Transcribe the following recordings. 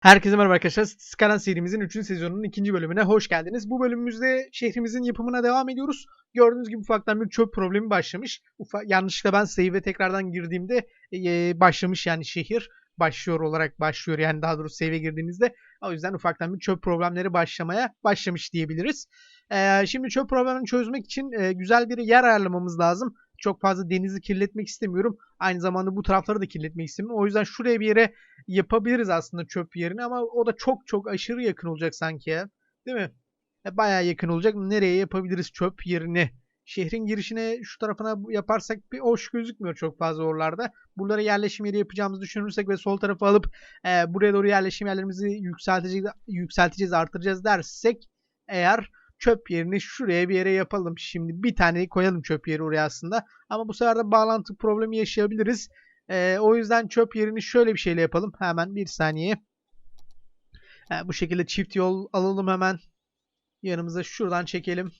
Herkese merhaba arkadaşlar. Skaran serimizin 3. sezonunun 2. bölümüne hoş geldiniz. Bu bölümümüzde şehrimizin yapımına devam ediyoruz. Gördüğünüz gibi ufaktan bir çöp problemi başlamış. Ufa, yanlışlıkla ben save'e tekrardan girdiğimde e, başlamış yani şehir. Başlıyor olarak başlıyor yani daha doğrusu save'e girdiğinizde. O yüzden ufaktan bir çöp problemleri başlamaya başlamış diyebiliriz. E, şimdi çöp problemini çözmek için e, güzel bir yer ayarlamamız lazım. Çok fazla denizi kirletmek istemiyorum. Aynı zamanda bu tarafları da kirletmek istemiyorum. O yüzden şuraya bir yere yapabiliriz aslında çöp yerini ama o da çok çok aşırı yakın olacak sanki ya. Değil mi? E, bayağı yakın olacak. Nereye yapabiliriz çöp yerini? Şehrin girişine şu tarafına yaparsak bir hoş gözükmüyor çok fazla oralarda. Buralara yerleşim yeri yapacağımızı düşünürsek ve sol tarafa alıp e, buraya doğru yerleşim yerlerimizi yükselteceğiz, yükselteceğiz, artıracağız dersek eğer çöp yerini şuraya bir yere yapalım. Şimdi bir tane koyalım çöp yeri oraya aslında. Ama bu sefer de bağlantı problemi yaşayabiliriz. Ee, o yüzden çöp yerini şöyle bir şeyle yapalım. Hemen bir saniye. Ee, bu şekilde çift yol alalım hemen. Yanımıza şuradan çekelim.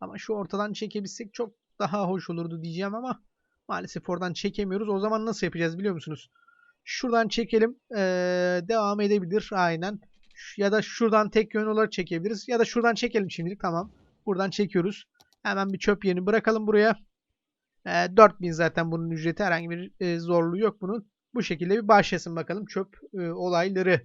Ama şu ortadan çekebilsek çok daha hoş olurdu diyeceğim ama maalesef oradan çekemiyoruz. O zaman nasıl yapacağız biliyor musunuz? Şuradan çekelim. Ee, devam edebilir. Aynen. Ya da şuradan tek yön olarak çekebiliriz. Ya da şuradan çekelim şimdilik. Tamam. Buradan çekiyoruz. Hemen bir çöp yerini bırakalım buraya. E, 4000 zaten bunun ücreti. Herhangi bir e, zorluğu yok bunun. Bu şekilde bir başlasın bakalım çöp e, olayları.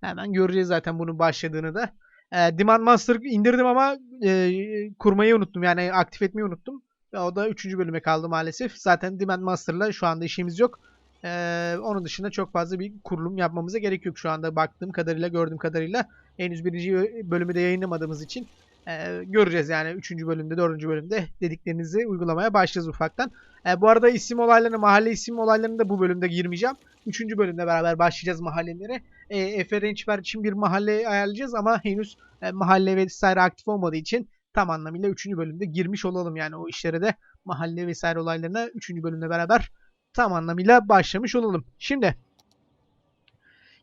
Hemen göreceğiz zaten bunun başladığını da. E, Demand Master indirdim ama e, kurmayı unuttum. Yani aktif etmeyi unuttum. Ve o da 3. bölüme kaldı maalesef. Zaten Demand Master'la şu anda işimiz yok. Ee, onun dışında çok fazla bir kurulum yapmamıza gerek yok şu anda baktığım kadarıyla gördüğüm kadarıyla henüz birinci bölümü de yayınlamadığımız için e, göreceğiz yani 3. bölümde 4. bölümde dediklerinizi uygulamaya başlayacağız ufaktan. E, bu arada isim olaylarını mahalle isim olaylarını da bu bölümde girmeyeceğim. 3. bölümde beraber başlayacağız mahallelere. E, Efe Rençber için bir mahalle ayarlayacağız ama henüz e, mahalle vesaire aktif olmadığı için tam anlamıyla 3. bölümde girmiş olalım yani o işlere de mahalle vesaire olaylarına 3. bölümde beraber tam anlamıyla başlamış olalım. Şimdi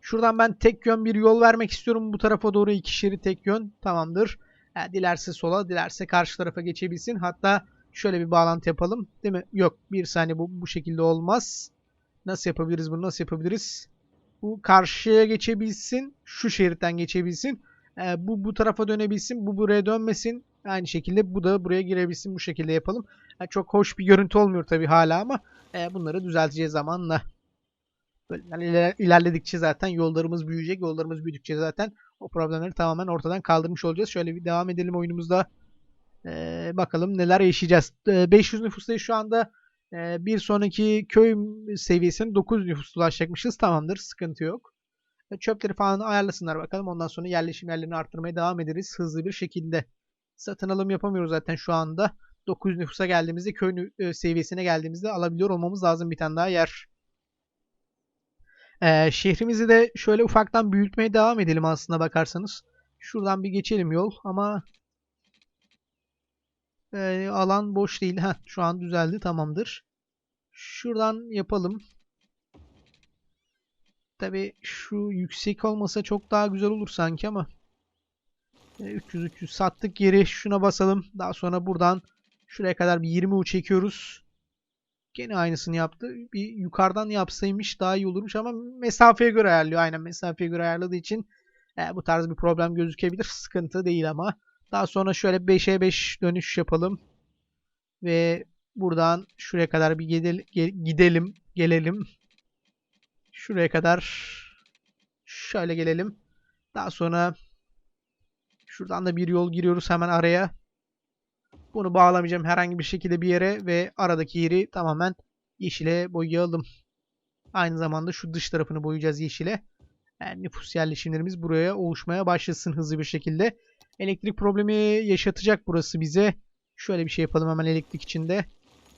şuradan ben tek yön bir yol vermek istiyorum. Bu tarafa doğru iki şerit tek yön. Tamamdır. Yani dilerse sola, dilerse karşı tarafa geçebilsin. Hatta şöyle bir bağlantı yapalım. Değil mi? Yok. Bir saniye bu, bu şekilde olmaz. Nasıl yapabiliriz bunu? Nasıl yapabiliriz? Bu karşıya geçebilsin. Şu şeritten geçebilsin. Ee, bu bu tarafa dönebilsin. Bu buraya dönmesin. Aynı şekilde bu da buraya girebilsin. Bu şekilde yapalım. Yani çok hoş bir görüntü olmuyor tabii hala ama e, bunları düzelteceğiz zamanla. Böyle yani ilerledikçe zaten yollarımız büyüyecek. Yollarımız büyüdükçe zaten o problemleri tamamen ortadan kaldırmış olacağız. Şöyle bir devam edelim oyunumuzda. Ee, bakalım neler yaşayacağız. Ee, 500 nüfustayız şu anda. Ee, bir sonraki köy seviyesine 900 nüfusla ulaşacakmışız. Tamamdır. Sıkıntı yok. Ee, çöpleri falan ayarlasınlar bakalım. Ondan sonra yerleşim yerlerini arttırmaya devam ederiz. Hızlı bir şekilde. Satın alım yapamıyoruz zaten şu anda. 900 nüfusa geldiğimizde köy e, seviyesine geldiğimizde alabiliyor olmamız lazım bir tane daha yer. Ee, şehrimizi de şöyle ufaktan büyütmeye devam edelim aslında bakarsanız. Şuradan bir geçelim yol ama e, alan boş değil. Heh, şu an düzeldi tamamdır. Şuradan yapalım. Tabi şu yüksek olmasa çok daha güzel olur sanki ama 300-300 e, sattık yeri şuna basalım. Daha sonra buradan şuraya kadar bir 20 u çekiyoruz. Gene aynısını yaptı. Bir yukarıdan yapsaymış daha iyi olurmuş ama mesafeye göre ayarlıyor. Aynen mesafeye göre ayarladığı için e, bu tarz bir problem gözükebilir. Sıkıntı değil ama. Daha sonra şöyle 5'e 5 dönüş yapalım. Ve buradan şuraya kadar bir gidelim. Gelelim. Şuraya kadar şöyle gelelim. Daha sonra şuradan da bir yol giriyoruz hemen araya. Bunu bağlamayacağım herhangi bir şekilde bir yere ve aradaki yeri tamamen yeşile boyayalım. Aynı zamanda şu dış tarafını boyayacağız yeşile. Yani nüfus yerleşimlerimiz buraya oluşmaya başlasın hızlı bir şekilde. Elektrik problemi yaşatacak burası bize. Şöyle bir şey yapalım hemen elektrik içinde.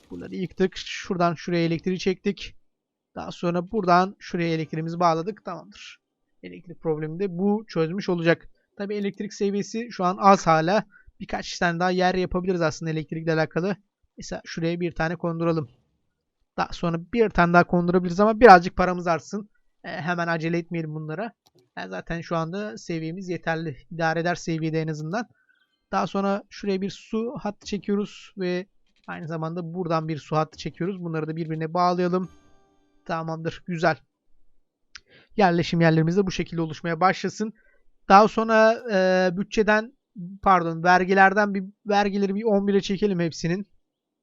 Bunları yıktık. Şuradan şuraya elektriği çektik. Daha sonra buradan şuraya elektriğimizi bağladık. Tamamdır. Elektrik problemi de bu çözmüş olacak. Tabi elektrik seviyesi şu an az hala birkaç tane daha yer yapabiliriz aslında elektrikle alakalı. Mesela şuraya bir tane konduralım. Daha sonra bir tane daha kondurabiliriz ama birazcık paramız artsın. E, hemen acele etmeyelim bunlara. Yani zaten şu anda seviyemiz yeterli. İdare eder seviyede en azından. Daha sonra şuraya bir su hattı çekiyoruz ve aynı zamanda buradan bir su hattı çekiyoruz. Bunları da birbirine bağlayalım. Tamamdır. Güzel. yerleşim yerlerimiz de bu şekilde oluşmaya başlasın. Daha sonra e, bütçeden pardon vergilerden bir vergileri bir 11'e çekelim hepsinin.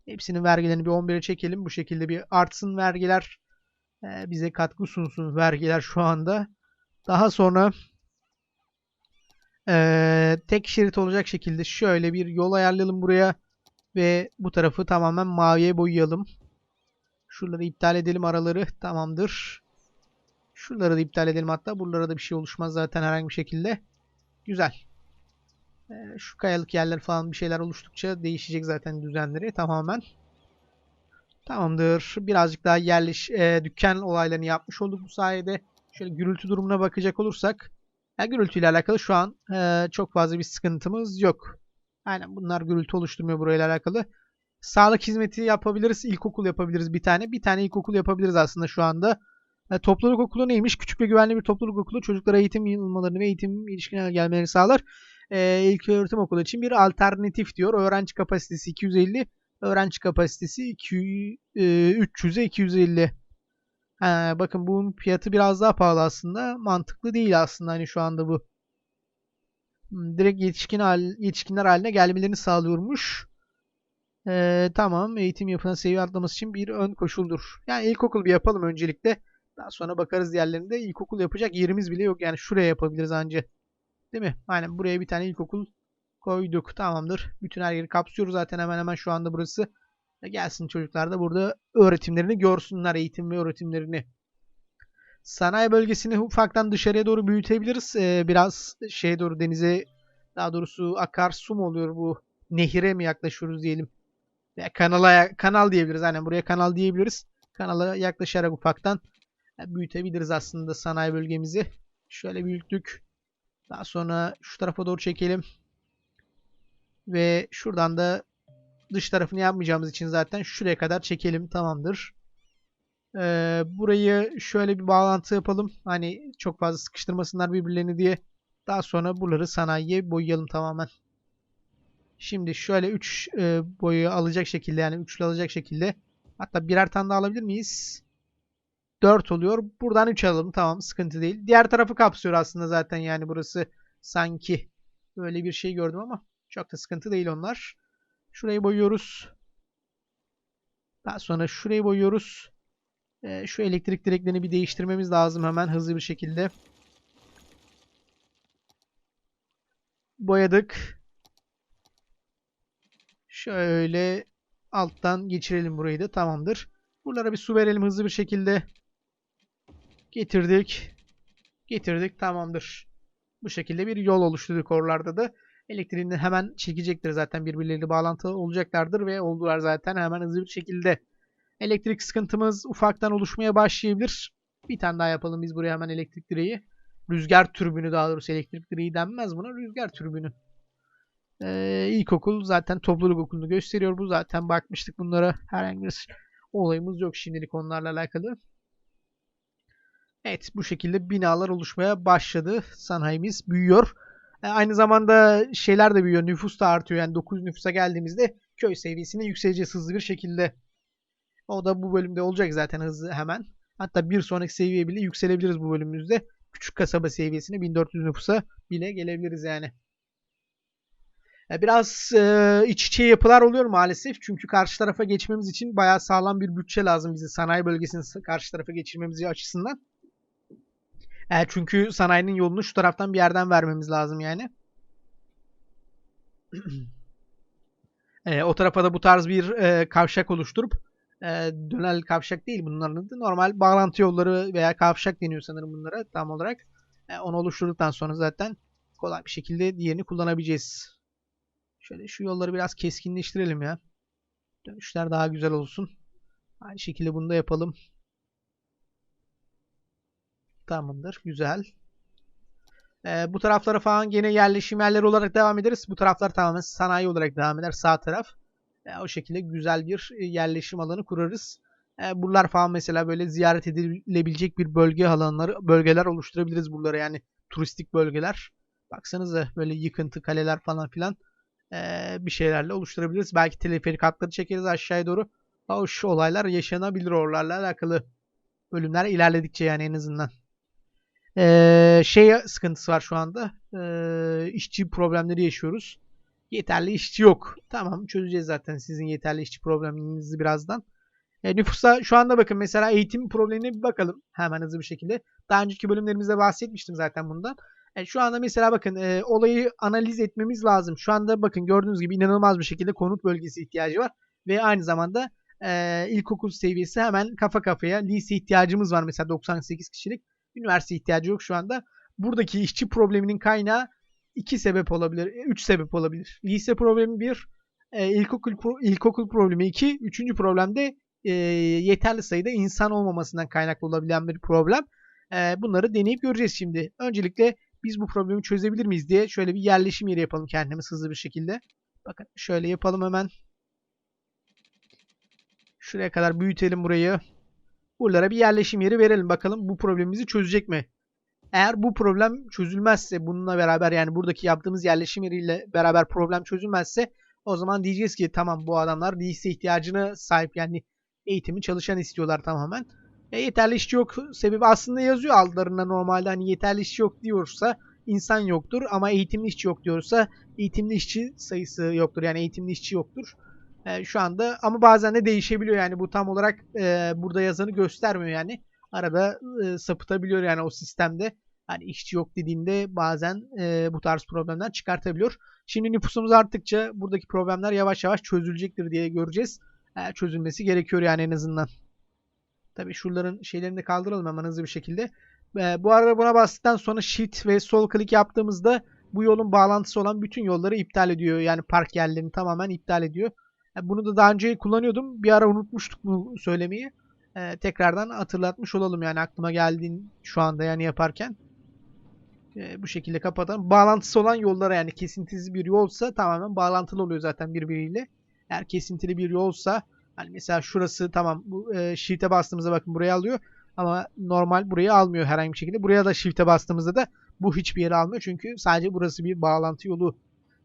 Hepsinin vergilerini bir 11'e çekelim. Bu şekilde bir artsın vergiler. E, bize katkı sunsun vergiler şu anda. Daha sonra e, tek şerit olacak şekilde şöyle bir yol ayarlayalım buraya. Ve bu tarafı tamamen maviye boyayalım. Şuraları iptal edelim araları. Tamamdır. Şuraları da iptal edelim hatta. Buralara da bir şey oluşmaz zaten herhangi bir şekilde. Güzel. Ee, şu kayalık yerler falan bir şeyler oluştukça değişecek zaten düzenleri tamamen. Tamamdır. Birazcık daha yerleş e, dükkan olaylarını yapmış olduk bu sayede. Şöyle gürültü durumuna bakacak olursak. Yani gürültüyle alakalı şu an e, çok fazla bir sıkıntımız yok. Aynen bunlar gürültü oluşturmuyor burayla alakalı. Sağlık hizmeti yapabiliriz. İlkokul yapabiliriz bir tane. Bir tane ilkokul yapabiliriz aslında şu anda. E, topluluk okulu neymiş? Küçük ve güvenli bir topluluk okulu çocuklara eğitim yılmalarını ve eğitim ilişkine gelmelerini sağlar. E, ilk öğretim okulu için bir alternatif diyor. Öğrenci kapasitesi 250, öğrenci kapasitesi 200, e, 300'e 250. Ha, bakın bunun fiyatı biraz daha pahalı aslında. Mantıklı değil aslında hani şu anda bu. Hmm, direkt yetişkin hal, yetişkinler haline gelmelerini sağlıyormuş. Ee, tamam eğitim yapına seviye atlaması için bir ön koşuldur. Yani ilkokul bir yapalım öncelikle. Daha sonra bakarız diğerlerinde. İlkokul yapacak yerimiz bile yok. Yani şuraya yapabiliriz anca. Değil mi? Aynen buraya bir tane ilkokul koyduk. Tamamdır. Bütün her yeri kapsıyoruz zaten hemen hemen şu anda burası. Gelsin çocuklar da burada öğretimlerini görsünler. Eğitim ve öğretimlerini. Sanayi bölgesini ufaktan dışarıya doğru büyütebiliriz. Ee, biraz şeye doğru denize daha doğrusu akarsu mu oluyor bu? Nehire mi yaklaşıyoruz diyelim. Veya kanala kanal diyebiliriz. Aynen buraya kanal diyebiliriz. Kanala yaklaşarak ufaktan büyütebiliriz aslında sanayi bölgemizi. Şöyle büyüttük. Daha sonra şu tarafa doğru çekelim. Ve şuradan da dış tarafını yapmayacağımız için zaten şuraya kadar çekelim. Tamamdır. Ee, burayı şöyle bir bağlantı yapalım. Hani çok fazla sıkıştırmasınlar birbirlerini diye. Daha sonra buraları sanayiye boyayalım tamamen. Şimdi şöyle 3 e, boyu alacak şekilde yani üçlü alacak şekilde. Hatta birer tane daha alabilir miyiz? 4 oluyor. Buradan 3 alalım. Tamam sıkıntı değil. Diğer tarafı kapsıyor aslında zaten yani burası sanki böyle bir şey gördüm ama çok da sıkıntı değil onlar. Şurayı boyuyoruz. Daha sonra şurayı boyuyoruz. Ee, şu elektrik direklerini bir değiştirmemiz lazım hemen hızlı bir şekilde. Boyadık. Şöyle alttan geçirelim burayı da tamamdır. Buralara bir su verelim hızlı bir şekilde. Getirdik. Getirdik tamamdır. Bu şekilde bir yol oluşturduk oralarda da. Elektriğini hemen çekecektir zaten birbirleriyle bağlantılı olacaklardır ve oldular zaten hemen hızlı bir şekilde. Elektrik sıkıntımız ufaktan oluşmaya başlayabilir. Bir tane daha yapalım biz buraya hemen elektrik direği. Rüzgar türbünü daha doğrusu elektrik direği denmez buna. Rüzgar türbünü. Ee, ilkokul zaten topluluk okulunu gösteriyor. Bu zaten bakmıştık bunlara. Herhangi bir olayımız yok şimdilik onlarla alakalı. Evet bu şekilde binalar oluşmaya başladı. Sanayimiz büyüyor. E, aynı zamanda şeyler de büyüyor. Nüfus da artıyor. Yani 9 nüfusa geldiğimizde köy seviyesine yükseleceğiz hızlı bir şekilde. O da bu bölümde olacak zaten hızlı hemen. Hatta bir sonraki seviyeye bile yükselebiliriz bu bölümümüzde. Küçük kasaba seviyesine 1400 nüfusa bile gelebiliriz yani. E, biraz e, iç içe yapılar oluyor maalesef. Çünkü karşı tarafa geçmemiz için bayağı sağlam bir bütçe lazım bize sanayi bölgesini karşı tarafa geçirmemiz açısından. E, çünkü sanayinin yolunu şu taraftan bir yerden vermemiz lazım yani. e, o tarafa da bu tarz bir e, kavşak oluşturup e, dönel kavşak değil bunların adı. Normal bağlantı yolları veya kavşak deniyor sanırım bunlara tam olarak. E, onu oluşturduktan sonra zaten kolay bir şekilde diğerini kullanabileceğiz. Şöyle şu yolları biraz keskinleştirelim ya. Dönüşler daha güzel olsun. Aynı şekilde bunu da yapalım. Tamamdır. Güzel. Ee, bu taraflara falan gene yerleşim yerleri olarak devam ederiz. Bu taraflar tamamen sanayi olarak devam eder. Sağ taraf. Ee, o şekilde güzel bir e, yerleşim alanı kurarız. Ee, buralar falan mesela böyle ziyaret edilebilecek bir bölge alanları, bölgeler oluşturabiliriz buralara. Yani turistik bölgeler. Baksanıza böyle yıkıntı kaleler falan filan ee, bir şeylerle oluşturabiliriz. Belki teleferik hatları çekeriz aşağıya doğru. Hoş olaylar yaşanabilir oralarla alakalı bölümler ilerledikçe yani en azından. Ee, şey sıkıntısı var şu anda. Ee, işçi problemleri yaşıyoruz. Yeterli işçi yok. Tamam çözeceğiz zaten sizin yeterli işçi probleminizi birazdan. E, nüfusa şu anda bakın mesela eğitim problemine bir bakalım hemen hızlı bir şekilde. Daha önceki bölümlerimizde bahsetmiştim zaten bundan. E, şu anda mesela bakın e, olayı analiz etmemiz lazım. Şu anda bakın gördüğünüz gibi inanılmaz bir şekilde konut bölgesi ihtiyacı var. Ve aynı zamanda e, ilkokul seviyesi hemen kafa kafaya. Lise ihtiyacımız var mesela 98 kişilik. Üniversite ihtiyacı yok şu anda. Buradaki işçi probleminin kaynağı iki sebep olabilir. Üç sebep olabilir. Lise problemi bir, e, ilkokul, ilkokul problemi iki, üçüncü problem de e, yeterli sayıda insan olmamasından kaynaklı olabilen bir problem. E, bunları deneyip göreceğiz şimdi. Öncelikle biz bu problemi çözebilir miyiz diye şöyle bir yerleşim yeri yapalım kendimiz hızlı bir şekilde. Bakın şöyle yapalım hemen. Şuraya kadar büyütelim burayı. Buralara bir yerleşim yeri verelim. Bakalım bu problemimizi çözecek mi? Eğer bu problem çözülmezse bununla beraber yani buradaki yaptığımız yerleşim yeriyle beraber problem çözülmezse o zaman diyeceğiz ki tamam bu adamlar lise ihtiyacına sahip yani eğitimi çalışan istiyorlar tamamen. E, yeterli işçi yok sebebi aslında yazıyor altlarında normalde hani yeterli işçi yok diyorsa insan yoktur ama eğitimli işçi yok diyorsa eğitimli işçi sayısı yoktur yani eğitimli işçi yoktur. E, şu anda ama bazen de değişebiliyor yani bu tam olarak e, burada yazanı göstermiyor yani arada e, sapıtabiliyor yani o sistemde. Hani işçi yok dediğinde bazen e, bu tarz problemler çıkartabiliyor. Şimdi nüfusumuz arttıkça buradaki problemler yavaş yavaş çözülecektir diye göreceğiz. E, çözülmesi gerekiyor yani en azından. Tabi şuraların şeylerini de kaldıralım hemen hızlı bir şekilde. E, bu arada buna bastıktan sonra shift ve sol klik yaptığımızda bu yolun bağlantısı olan bütün yolları iptal ediyor. Yani park yerlerini tamamen iptal ediyor. Bunu da daha önce kullanıyordum. Bir ara unutmuştuk bu söylemeyi. E, tekrardan hatırlatmış olalım yani aklıma geldiğin şu anda yani yaparken. E, bu şekilde kapatalım. Bağlantısı olan yollara yani kesintisiz bir yolsa tamamen bağlantılı oluyor zaten birbiriyle. Eğer kesintili bir yolsa hani mesela şurası tamam bu e, shift'e bastığımızda bakın buraya alıyor ama normal burayı almıyor herhangi bir şekilde. Buraya da shift'e bastığımızda da bu hiçbir yere almıyor çünkü sadece burası bir bağlantı yolu.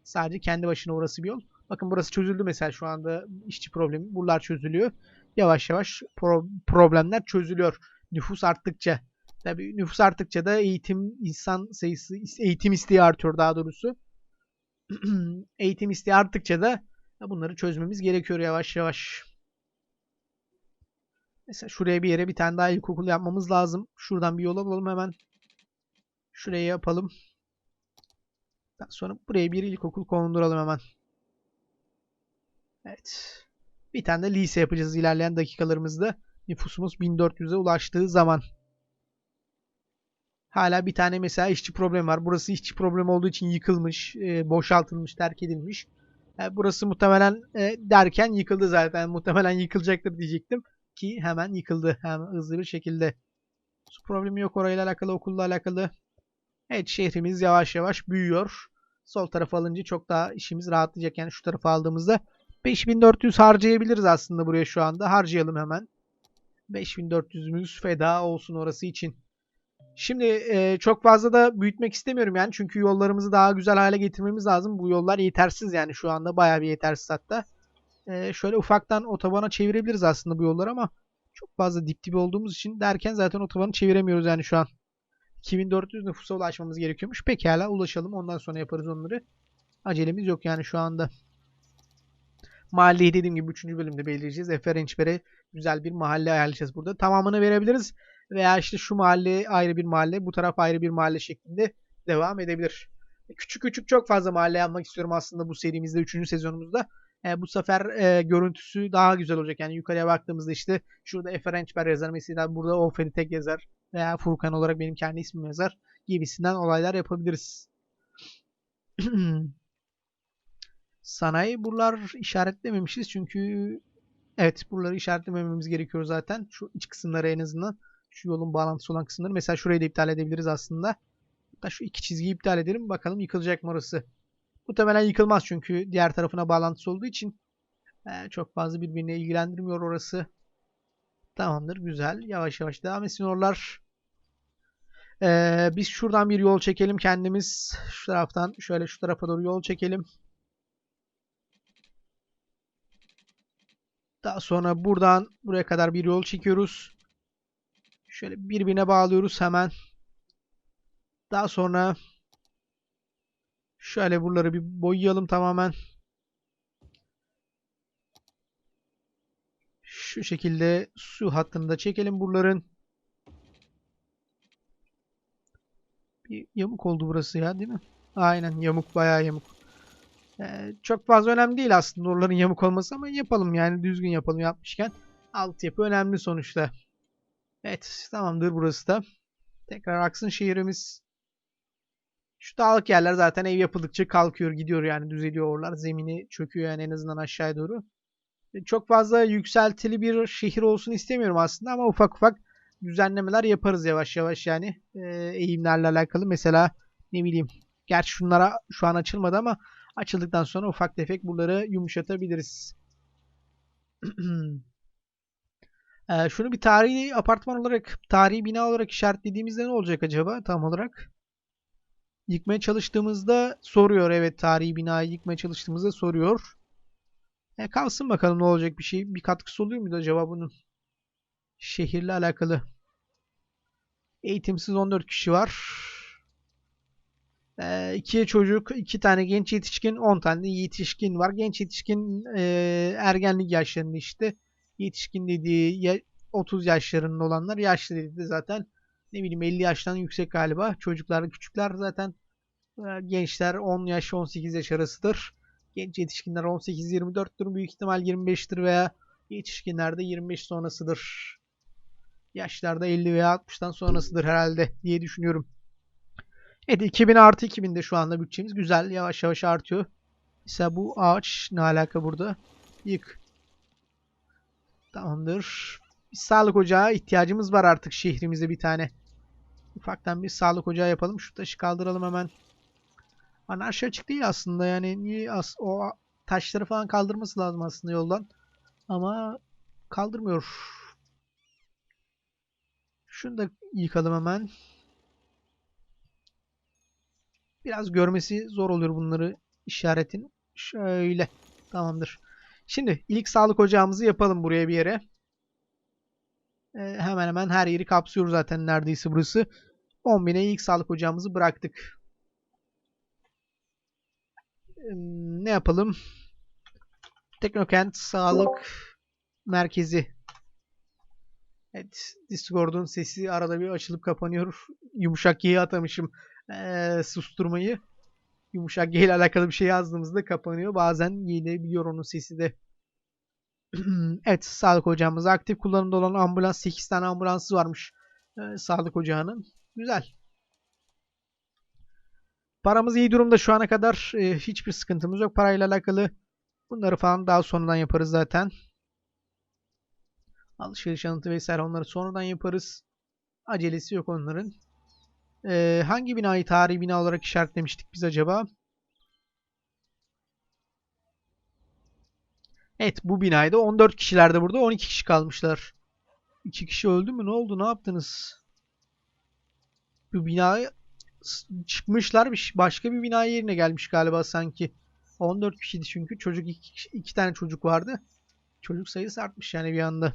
Sadece kendi başına orası bir yol. Bakın burası çözüldü mesela şu anda işçi problemi. Buralar çözülüyor. Yavaş yavaş pro problemler çözülüyor. Nüfus arttıkça. Tabii nüfus arttıkça da eğitim insan sayısı, eğitim isteği artıyor daha doğrusu. eğitim isteği arttıkça da bunları çözmemiz gerekiyor yavaş yavaş. Mesela şuraya bir yere bir tane daha ilkokul yapmamız lazım. Şuradan bir yol alalım hemen. Şuraya yapalım. Daha sonra buraya bir ilkokul konduralım hemen. Evet. Bir tane de lise yapacağız ilerleyen dakikalarımızda. Nüfusumuz 1400'e ulaştığı zaman. Hala bir tane mesela işçi problem var. Burası işçi problem olduğu için yıkılmış, e, boşaltılmış, terk edilmiş. E, burası muhtemelen e, derken yıkıldı zaten. Muhtemelen yıkılacaktır diyecektim. Ki hemen yıkıldı. Hemen hızlı bir şekilde. Su problemi yok orayla alakalı, okulla alakalı. Evet şehrimiz yavaş yavaş büyüyor. Sol tarafı alınca çok daha işimiz rahatlayacak. Yani şu tarafa aldığımızda 5400 harcayabiliriz aslında buraya şu anda. Harcayalım hemen. 5400'ümüz feda olsun orası için. Şimdi e, çok fazla da büyütmek istemiyorum yani. Çünkü yollarımızı daha güzel hale getirmemiz lazım. Bu yollar yetersiz yani şu anda. Bayağı bir yetersiz hatta. E, şöyle ufaktan otobana çevirebiliriz aslında bu yolları ama çok fazla dip dibi olduğumuz için derken zaten otobanı çeviremiyoruz yani şu an. 2400 nüfusa ulaşmamız gerekiyormuş. Pekala ulaşalım. Ondan sonra yaparız onları. Acelemiz yok yani şu anda. Mahalleyi dediğim gibi 3. bölümde belirleyeceğiz. Efe Rençber'e güzel bir mahalle ayarlayacağız burada. Tamamını verebiliriz. Veya işte şu mahalle ayrı bir mahalle, bu taraf ayrı bir mahalle şeklinde devam edebilir. Küçük küçük çok fazla mahalle yapmak istiyorum aslında bu serimizde 3. sezonumuzda. E, bu sefer e, görüntüsü daha güzel olacak. Yani yukarıya baktığımızda işte şurada Efe Rençber yazar. Mesela burada Oferi Tek yazar. Veya Furkan olarak benim kendi ismim yazar. Gibisinden olaylar yapabiliriz. Sanayi buralar işaretlememişiz çünkü evet buraları işaretlemememiz gerekiyor zaten. Şu iç kısımları en azından. Şu yolun bağlantısı olan kısımları. Mesela şurayı da iptal edebiliriz aslında. Hatta şu iki çizgiyi iptal edelim. Bakalım yıkılacak mı orası. Muhtemelen yıkılmaz çünkü diğer tarafına bağlantısı olduğu için e, çok fazla birbirine ilgilendirmiyor orası. Tamamdır. Güzel. Yavaş yavaş devam etsin oralar. Ee, biz şuradan bir yol çekelim kendimiz. Şu taraftan şöyle şu tarafa doğru yol çekelim. Daha sonra buradan buraya kadar bir yol çekiyoruz. Şöyle birbirine bağlıyoruz hemen. Daha sonra şöyle buraları bir boyayalım tamamen. Şu şekilde su hattını da çekelim buraların. Bir yamuk oldu burası ya değil mi? Aynen yamuk bayağı yamuk. Ee, çok fazla önemli değil aslında oraların yamuk olması ama yapalım yani düzgün yapalım yapmışken. Altyapı önemli sonuçta. Evet tamamdır burası da. Tekrar aksın şehrimiz. Şu dağlık yerler zaten ev yapıldıkça kalkıyor gidiyor yani düzeliyor oralar. Zemini çöküyor yani en azından aşağıya doğru. E, Çok fazla yükseltili bir şehir olsun istemiyorum aslında ama ufak ufak düzenlemeler yaparız yavaş yavaş yani. E, eğimlerle alakalı mesela ne bileyim. Gerçi şunlara şu an açılmadı ama açıldıktan sonra ufak tefek buraları yumuşatabiliriz. Ee, şunu bir tarihi apartman olarak, tarihi bina olarak işaretlediğimizde ne olacak acaba tam olarak? Yıkmaya çalıştığımızda soruyor. Evet tarihi binayı yıkmaya çalıştığımızda soruyor. E, kalsın bakalım ne olacak bir şey. Bir katkısı oluyor muydu acaba bunun? Şehirle alakalı. Eğitimsiz 14 kişi var. E, iki çocuk, iki tane genç yetişkin, 10 tane yetişkin var. Genç yetişkin e, ergenlik yaşlarında işte. Yetişkin dediği ya- 30 yaşlarında olanlar yaşlı dediği de zaten ne bileyim 50 yaştan yüksek galiba. Çocuklar küçükler zaten e, gençler 10 yaş 18 yaş arasıdır. Genç yetişkinler 18-24'tür. Büyük ihtimal 25'tir veya yetişkinlerde 25 sonrasıdır. Yaşlarda 50 veya 60'tan sonrasıdır herhalde diye düşünüyorum. Evet 2000 artı 2000'de şu anda bütçemiz güzel. Yavaş yavaş artıyor. Mesela bu ağaç ne alaka burada? Yık. Tamamdır. Bir sağlık ocağı ihtiyacımız var artık şehrimizde bir tane. Ufaktan bir sağlık ocağı yapalım. Şu taşı kaldıralım hemen. Anarşi açık değil aslında yani. Niye as o taşları falan kaldırması lazım aslında yoldan. Ama kaldırmıyor. Şunu da yıkalım hemen. Biraz görmesi zor oluyor bunları işaretin. Şöyle. Tamamdır. Şimdi ilk sağlık ocağımızı yapalım buraya bir yere. Ee, hemen hemen her yeri kapsıyor zaten neredeyse burası. 10.000'e ilk sağlık ocağımızı bıraktık. Ee, ne yapalım? Teknokent Sağlık Merkezi. Evet, Discord'un sesi arada bir açılıp kapanıyor. Yumuşak Y'ye atamışım ee, susturmayı. Yumuşak G ile alakalı bir şey yazdığımızda kapanıyor. Bazen gelebiliyor onun sesi de. evet, sağlık ocağımız aktif kullanımda olan ambulans 8 tane ambulansı varmış. ee, sağlık ocağının. Güzel. Paramız iyi durumda şu ana kadar. Ee, hiçbir sıkıntımız yok parayla alakalı. Bunları falan daha sonradan yaparız zaten. Alışveriş anıtı vesaire onları sonradan yaparız. Acelesi yok onların. Ee, hangi binayı tarihi bina olarak işaretlemiştik biz acaba? Evet bu binayda 14 kişiler de burada 12 kişi kalmışlar. 2 kişi öldü mü? Ne oldu? Ne yaptınız? Bu binaya çıkmışlar. Başka bir bina yerine gelmiş galiba sanki. 14 kişiydi çünkü. Çocuk 2 iki tane çocuk vardı. Çocuk sayısı artmış yani bir anda.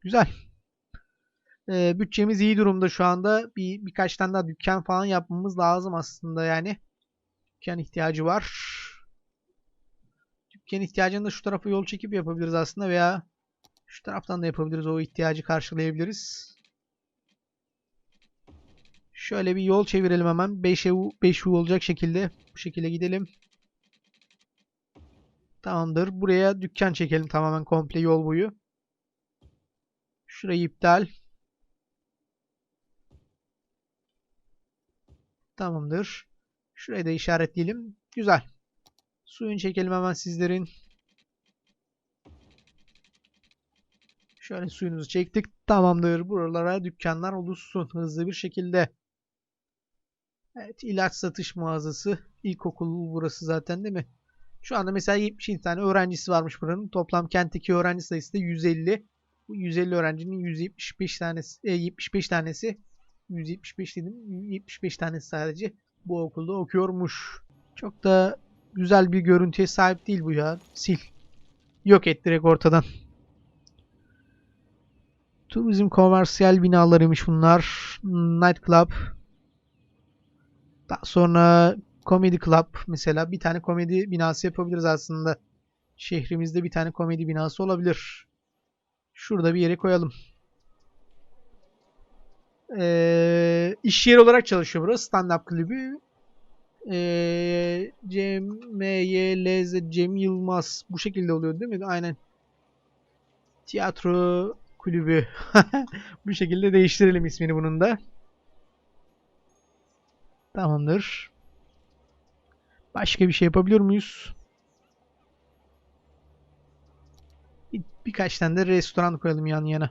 Güzel. Ee, bütçemiz iyi durumda şu anda. Bir birkaç tane daha dükkan falan yapmamız lazım aslında yani. Dükkan ihtiyacı var. Dükkan ihtiyacını da şu tarafa yol çekip yapabiliriz aslında veya şu taraftan da yapabiliriz. O ihtiyacı karşılayabiliriz. Şöyle bir yol çevirelim hemen. 5 EU, 5 EU olacak şekilde. Bu şekilde gidelim. Tamamdır. Buraya dükkan çekelim tamamen komple yol boyu. Şurayı iptal. Tamamdır. Şurayı da işaretleyelim. Güzel. Suyunu çekelim hemen sizlerin. Şöyle suyunuzu çektik. Tamamdır. Buralara dükkanlar oluşsun hızlı bir şekilde. Evet, ilaç satış mağazası. İlkokul burası zaten değil mi? Şu anda mesela 70 tane öğrencisi varmış buranın. Toplam kentteki öğrenci sayısı da 150. Bu 150 öğrencinin 175 tanesi, e, 75 tanesi 175 dedim. 75 tanesi sadece bu okulda okuyormuş. Çok da güzel bir görüntüye sahip değil bu ya. Sil. Yok et direkt ortadan. Turizm komersiyel binalarıymış bunlar. Night Club. Daha sonra Comedy Club mesela bir tane komedi binası yapabiliriz aslında. Şehrimizde bir tane komedi binası olabilir. Şurada bir yere koyalım. Ee, iş yeri olarak çalışıyor burası. Stand-up kulübü. Ee, Cem, M, Y, L, Z, Cem Yılmaz. Bu şekilde oluyor değil mi? Aynen. Tiyatro kulübü. Bu şekilde değiştirelim ismini bunun da. Tamamdır. Başka bir şey yapabiliyor muyuz? Bir, birkaç tane de restoran koyalım yan yana.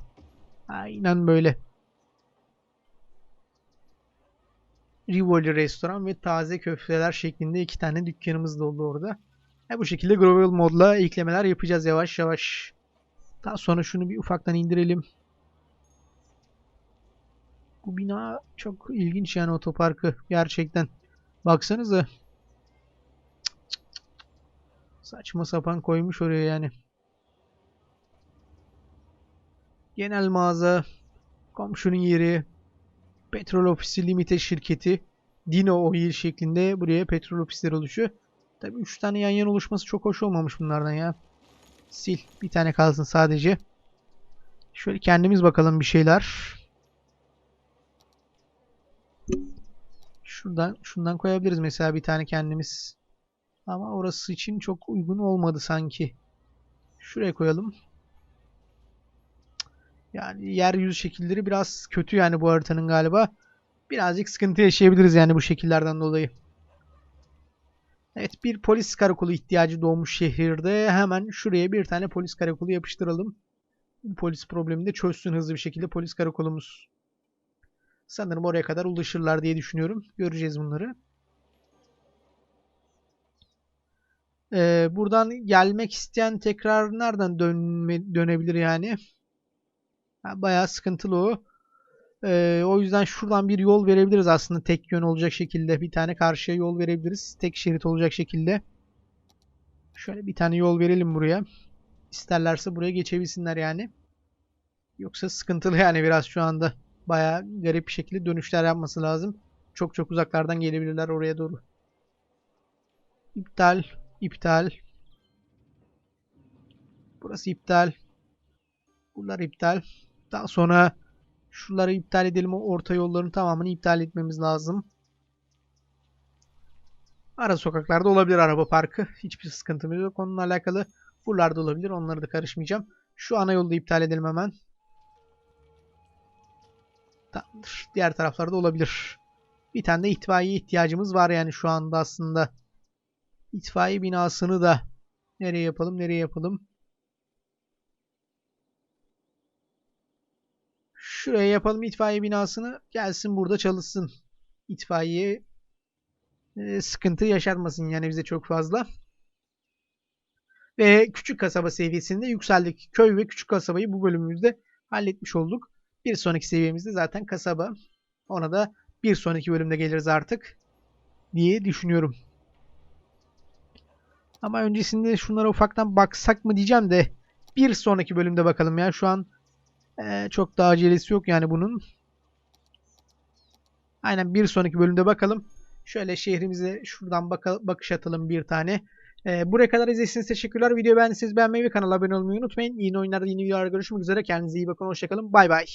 Aynen böyle. Rivoli restoran ve taze köfteler şeklinde iki tane dükkanımız da oldu orada. E bu şekilde Grovel modla eklemeler yapacağız yavaş yavaş. Daha sonra şunu bir ufaktan indirelim. Bu bina çok ilginç yani otoparkı gerçekten. Baksanıza. Cık. Saçma sapan koymuş oraya yani. Genel mağaza, komşunun yeri, petrol ofisi limite şirketi, Dino Oil şeklinde buraya petrol ofisleri oluşuyor. Tabii 3 tane yan yana oluşması çok hoş olmamış bunlardan ya. Sil. Bir tane kalsın sadece. Şöyle kendimiz bakalım bir şeyler. Şuradan şundan koyabiliriz mesela bir tane kendimiz. Ama orası için çok uygun olmadı sanki. Şuraya koyalım. Yani yeryüzü şekilleri biraz kötü yani bu haritanın galiba. Birazcık sıkıntı yaşayabiliriz yani bu şekillerden dolayı. Evet bir polis karakolu ihtiyacı doğmuş şehirde. Hemen şuraya bir tane polis karakolu yapıştıralım. Bu polis problemini de çözsün hızlı bir şekilde polis karakolumuz. Sanırım oraya kadar ulaşırlar diye düşünüyorum. Göreceğiz bunları. Ee, buradan gelmek isteyen tekrar nereden dönme, dönebilir yani? Bayağı sıkıntılı o. Ee, o yüzden şuradan bir yol verebiliriz aslında tek yön olacak şekilde. Bir tane karşıya yol verebiliriz. Tek şerit olacak şekilde. Şöyle bir tane yol verelim buraya. İsterlerse buraya geçebilsinler yani. Yoksa sıkıntılı yani biraz şu anda. Bayağı garip bir şekilde dönüşler yapması lazım. Çok çok uzaklardan gelebilirler oraya doğru. İptal. iptal. Burası iptal. Bunlar iptal. Daha sonra şuraları iptal edelim. O orta yolların tamamını iptal etmemiz lazım. Ara sokaklarda olabilir araba parkı. Hiçbir sıkıntımız yok. Onunla alakalı buralarda olabilir. Onları da karışmayacağım. Şu ana yolu da iptal edelim hemen. Tamamdır. Diğer taraflarda olabilir. Bir tane de itfaiye ihtiyacımız var yani şu anda aslında. İtfaiye binasını da nereye yapalım nereye yapalım. Şuraya yapalım itfaiye binasını. Gelsin burada çalışsın. İtfaiye e, sıkıntı yaşatmasın yani bize çok fazla. Ve küçük kasaba seviyesinde yükseldik. Köy ve küçük kasabayı bu bölümümüzde halletmiş olduk. Bir sonraki seviyemizde zaten kasaba. Ona da bir sonraki bölümde geliriz artık diye düşünüyorum. Ama öncesinde şunlara ufaktan baksak mı diyeceğim de bir sonraki bölümde bakalım ya. Şu an ee, çok daha acelesi yok yani bunun. Aynen bir sonraki bölümde bakalım. Şöyle şehrimize şuradan baka, bakış atalım bir tane. Ee, buraya kadar izlediğiniz teşekkürler. Videoyu beğendiyseniz beğenmeyi ve kanala abone olmayı unutmayın. Yeni oyunlarda yeni videolarda görüşmek üzere. Kendinize iyi bakın. Hoşçakalın. Bay bay.